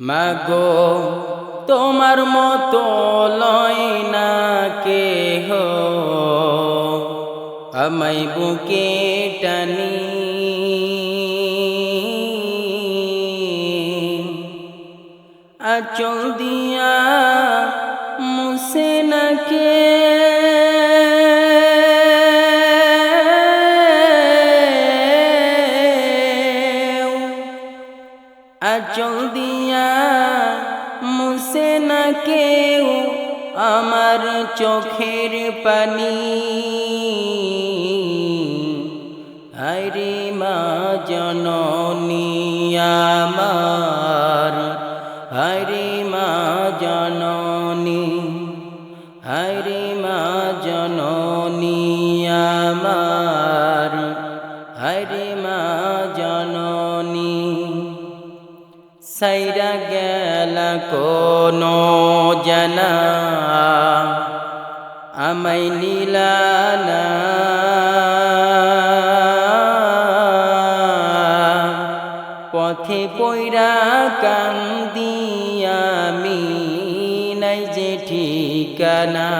মাগো তোমার মতো লয় না কে হো আমায় বুকে টানি। আচল দিয়া মুসে না কেউ আমার চোখের পানি। আরে মা জননী আমার হরে মা জননী হরে মা জননী আমার সাইরা গেল কোনো জানা। আমায় নীলানা পথে পৈরা কান্দি আমি, নাই যে ঠিকানা।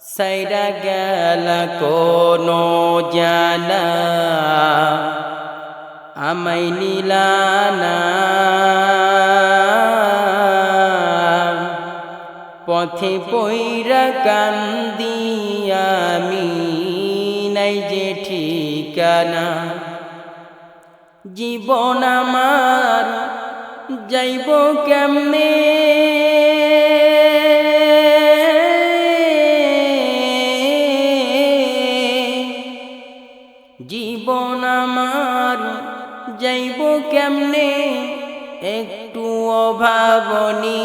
সাইরা গেল কোনো জানা। আমায় নীলানা। পথে পৈরা কান্দি আমি নাই যে ঠিকানা। জীবন আমার যাইব কেমনে? জীবন আমার যাইব কেমনে? একটু অভাবনী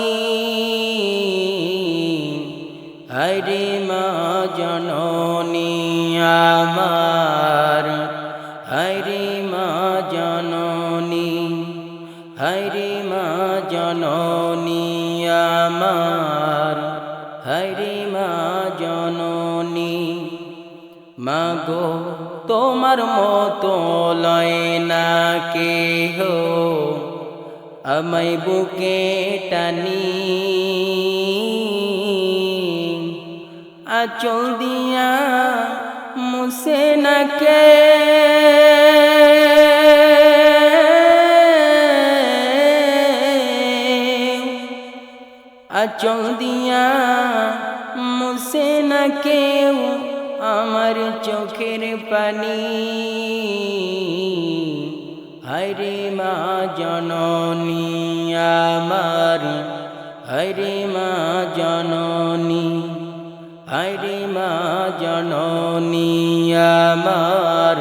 হরে মা জননী আমার। হরে মা জননী হরে মা জননী আমার। হরে মা জননী মাগো তোমার মতো লয় না হো আমায় বুকে টানি। আচল দিয়া মুসে না কে। আচল দিয়া মুসে না কেউ। আমার চোখের পানি। হরে মা জননী, আমার হরে মা জননী, হরে মা জননী, আমার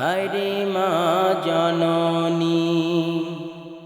হরে মা জননী।